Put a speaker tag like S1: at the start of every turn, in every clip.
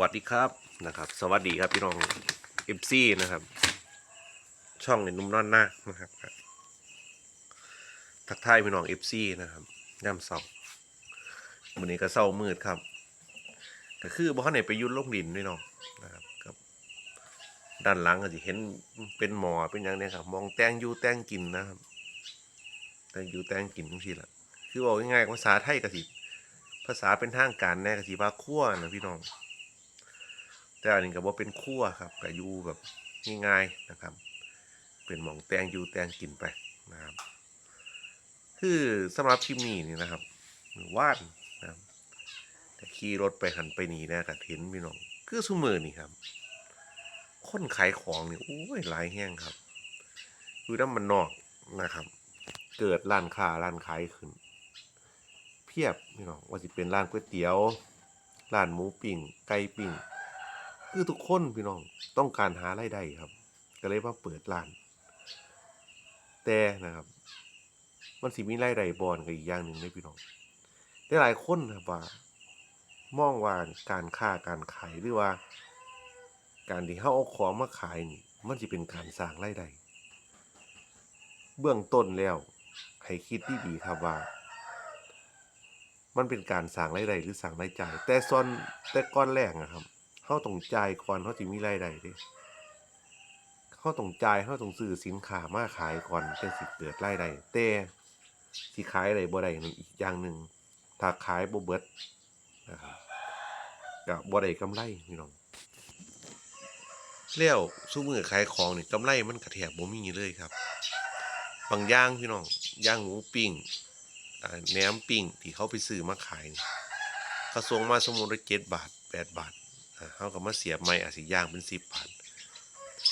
S1: วัสดีครับนะครับ สวัสดีครับพี่น้องเอฟซีนะครับ ช่องในนุ่มนอนหน้านะครับ ทักทายพี่น้องเอฟซีนะครับย่ำเสาวันนี้ก็เศร้ามืดครับก็คือบ่ทันไหนไปยุ่นลงดินพี่น้องนะครับกับด้านหลังก็จะเห็นเป็นหมอเป็นอย่างเนี้ยครับ มองแตงยู่แตงกินนะครับ แตงยู่แตงกินทั้งทีละคือบอกง่ายๆภาษาไทยก็สิภาษาเป็นทางการแน่ก็สิว่าคั่วนะพี่น้อง แต่อันนี้ก็บ่เป็นคั่วครับก็อยู่แบบง่ายๆนะครับ เป็นหมองแตงอยู่แตงกินไปนะครับ คือสำหรับคลิปนี้นี่นะครับมือว่านนะครับแต่ขี่รถไปหันไปหนีนะกับเห็นพี่น้องคือสุมือนี่ครับ คนขายของนี่โอ้ยหลายแห้งครับคือน้ำมันนอกนะครับ เกิดร้านค้าร้านขายขึ้น เพียบพี่น้องว่าสิเป็นร้านก๋วยเตี๋ยวร้านหมูปิ้งไก่ปิ้ง คือทุกคนพี่น้องต้องการหารายได้ครับ ก็เลยมาเปิดร้าน แต่นะครับ มันสิมีรายได้บอนกับอีกอย่างหนึ่งเลยพี่น้องแต่หลายคนนะครับว่ามองว่าการค้าการขายหรือว่า การที่เฮาเอาของมาขายนี่ มันสิเป็นการสร้างรายได้เบื้องต้นแล้วให้คิดดีๆครับว่า มันเป็นการสร้างรายได้หรือสร้างรายจ่าย แต่ส่วนแต่ก้อนแรกอะครับ เฮาต้องจ่ายก่อนเฮาสิมีรายได้เด้เฮาต้องจ่ายเฮาต้องซื้อสินค้ามาขายก่อนจังสิเกิดรายได้แต่สิขายได้บ่ได้นั่นอีกอย่างหนึ่งถ้าขายบ่เบิดนะครับก็บ่ได้กำไรพี่น้องแล้วซุมื้อขายของนี่กำไรมันก็แทบบ่มีเลยครับ บางย่างพี่น้องย่างหมูปิ้งแหนมปิ้งที่เขาไปซื้อมาขายนี่เขาส่งมาสมมุติว่าเจ็ดบาทแปดบาท เขาก็มาเสียบไม้อาสิย่างเป็นสิบบาท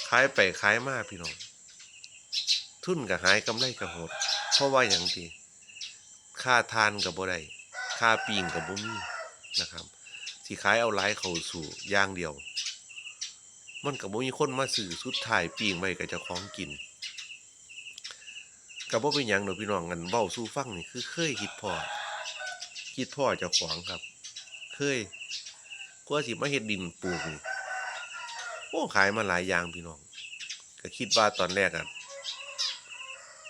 S1: ขายไปขายมาพี่น้อง ทุนก็หายกำไรก็หด เพราะว่าอย่างที่ค่าทานกับบ่ได้ค่าปิ้งกับบ่มีนะครับสิขายเอาหลายเข้าสู่ย่างเดียว มันก็บ่มีคนมาซื้อสุดท้ายปิ้งไว้ก็เจะของกินก็บ่เป็นหยังดอกพี่น้องกันเว้าสู่ฟังนี่คือเคยคิดพอคิดพ่อเจ้าของครับ เคย กว่าสิมาเฮ็ดดินปลูกโอ้ขายมาหลายอย่างพี่น้อง ก็คิดว่าตอนแรกอะ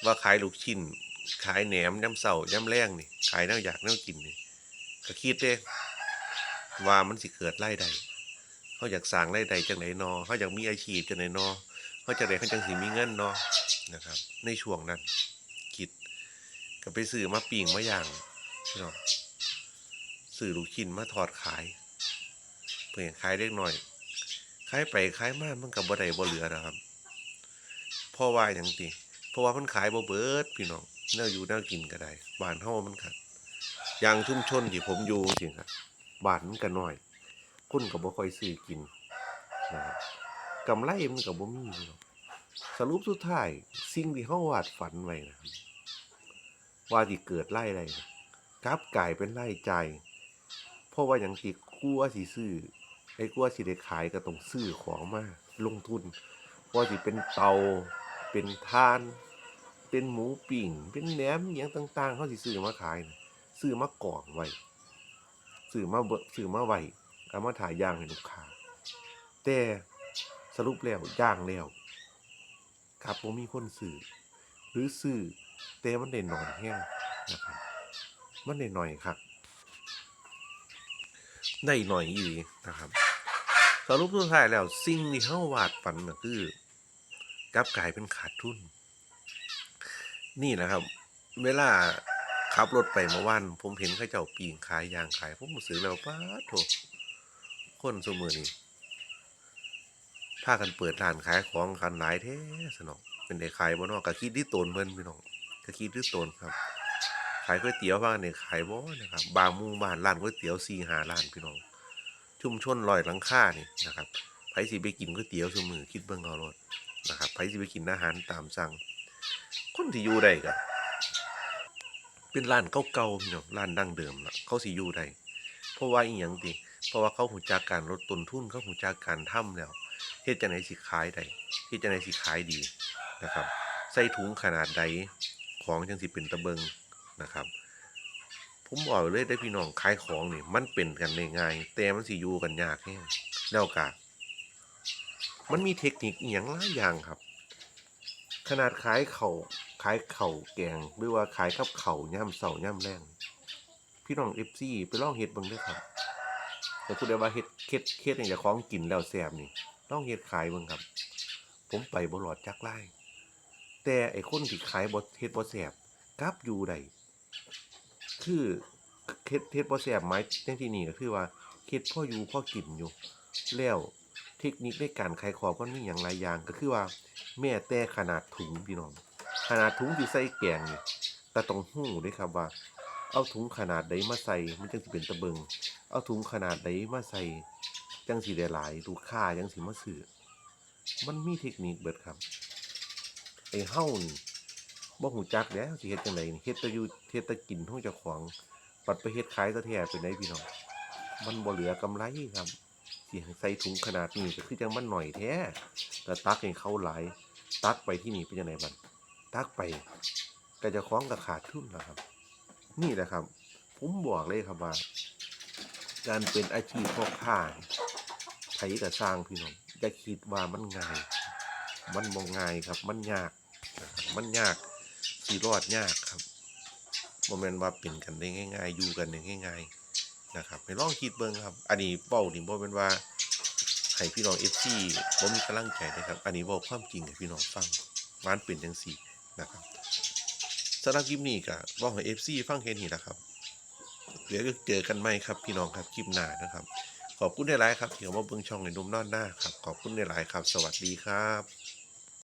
S1: ว่าขายลูกชิ้น ขายแหนมย่ำเสาย่ำแรงนี่ ขายแนวอยากแนวกินนี่ก็คิดเด้ว่ามันสิเกิดรายได้เขาอยากสร้างรายได้จังไหนนอเขาอยากมีอาชีพจังไหนนอเขาจังไหนเขาจังสิมีเงินนอนะครับ ในช่วงนั้นคิดก็ไปซื้อมาปิ่งมาอย่างพี่น้องซื้อลูกชิ้นมาทอดขาย เพื่อขายเล็กหน้อยขายไปขายมามันกับบ่ได้บ่เหลือนะครับพราะว่าอย่างติเพราะว่ามันขายบ่เบิดพี่น้องแน่าอยู่แน่ากินก็ได้บ้านเฮามันขัดอย่างชุมชนที่ผมอยู่จริงครับบ้านมันก็น้อยคนก็บ่ค่อยซื้อกินนะครับกำไรมันก็บ่มีพี่น้องสรุปสุดท้ายสิ่งที่เฮาวาดฝันไว้นะครับว่าที่เกิดไล่อะไรนะกลับกลายเป็นไล่ใจ เพราะว่าอย่างที่กลัวสิซื้อ ไอ้กลัวสิได้ขายก็ต้องซื้อของมาลงทุนว่าสิเป็นเตา เป็นทาน เป็นหมูปิ่ง เป็นแหนมอย่างต่างๆเขาสิซื้อมาขายนะซื้อมากองไว้ซื้อมาเบิซื้อมาไว้เอามาถ่ายย่างให้ลูกค้าแต่สรุปแล้วย่างแล้วครับผมมีคนซื้อหรือซื้อแต่มันได้หน่อยแห้งนะครับมันได้หน่อยครับได้หน่อยอีหลีนะครับ สรุปสุดท้ายแล้วสิ่งที่เฮาวาดฝันก็คือกลับกลายเป็นขาดทุน นี่นะครับ เวลาขับรถไปเมื่อวานผมเห็นเขาเจ้าปีงขายยางขายผมรู้สึกแล้วป้าโถคนสมือนี้พากันเปิดร้านขายของกันหลายแท้สนองเป็นได้ขายบ่นาะก็คิดที่ตนเพิ่นพี่น้องก็คิดที่ตนครับขายก๋วยเตี๋ยวพากันได้ขายบ่นะครับ บางหมู่บ้านร้านก๋วยเตี๋ยว4 5ร้านพี่น้อง ชุมชนลอยหลังค่านี่นะครับไผสิไปกินก๋วยเตี๋ยวซุมื้อคิดเบิ่งเอาโลดนะครับไผสิไปกินอาหารตามสั่ง คนที่อยู่ได้ก็เป็นร้านเก่าๆพี่น้องร้านดั้งเดิมละเขาสิอยู่ได้เพราะว่าอีหยังติเพราะว่าเขาหูจักการลดต้นทุนเขาหูจักการทำแล้วเฮ็ดจังไดสิขายได้เฮ็ดจังไดสิขายดีนะครับ ใส่ถุงขนาดใดของจังสิเป็นตะเบิงนะครับ ผมบอกเลยได้พี่น้องขายของนี่ มันเป็นกันง่ายแต่มันสิอยู่กันยากแฮงแล้วก็มันมีเทคนิคอย่างหลายอย่างครับ ขนาดขายเขาวขายเข่าแกง หรือว่าขายกับเข่าย่ำเสาย่ำแรงพี่น้องเอฟซีไปลองเฮ็ดบิ่งด้อครับแต่พูดได้ว่าเฮ็ดเฮ็ดเฮ็ดอย่างจะคล้องกินแล้วแซ่บนี่ลองเฮ็ดขายบิ่งครับ ผมไปบลอดจักไล่แต่ไอ้คนที่ขายบ่เฮ็ดบ่แซ่บกลับอยู่ได้ คือเฮ็ดเฮ็ดบ่แซ่บหมายในที่นี้ก็คือว่าเฮ็ดพ่ออยู่พ่อกินอยู่ แล้วเทคนิคในการขายของมันมีอย่างหลายอย่างก็คือว่า แม้แต่ขนาดถุงพี่น้อง ขนาดถุงที่ใส่แกงนี่แต่ต้องหู้เด้วยครับว่า เอาถุงขนาดใดมาใส่มันจังสิเป็นตะเบิงเอาถุงขนาดใดมาใส่จังสิได้หลายลูกค้าจังสิมาซื้อมันมีเทคนิคเบิดครับไอ้เฮานี่ บ่ฮู้จักแล้วสิเฮ็ดจังไดเฮ็ดแต่อยู่เฮ็ดแต่กินของเจ้าของปัดไปเฮ็ดขายซะแท้เป็นไดพี่น้องมันบ่เหลือกำไรครับสิใส่ถุงขนาดนี้ก็คือจังมันหน่อยแท้แต่ตักให้เขาหลายตักไปที่นี่เป็นจังไดบัดตักไปก็จะคล้องก็ขาดทุนแล้วครับ นี่แหละครับ ผมบอกเลยครับว่า การเป็นอาชีพพ่อค้าไผก็สร้างพี่น้องอย่าคิดว่ามันง่าย มันบ่ง่ายครับ มันยาก มันยาก สิรอดยากครับบ่แม่นว่าเป็นกันได้ง่าย ๆ อยู่กันได้ง่าย ๆ นะครับให้ลองคิดเบิ่งครับ อันนี้เป้านี่บ่แม่นว่าให้พี่น้อง FC บ่มีกำลังใจนะครับ อันนี้เว้าความจริงให้พี่น้องฟังว่ามันเป็นจังซี่นะครับสำหรับคลิปนี้ก็เว้าให้ FC ฟังแค่นี้แหละครับเดี๋ยวเจอกันใหม่ครับพี่น้องครับคลิปหน้านะครับ ขอบคุณในไลน์ครับที่เข้ามาเบิ่งช่องในนุ่มนอนหน้าครับ ขอบคุณในไลน์ครับ สวัสดีครับ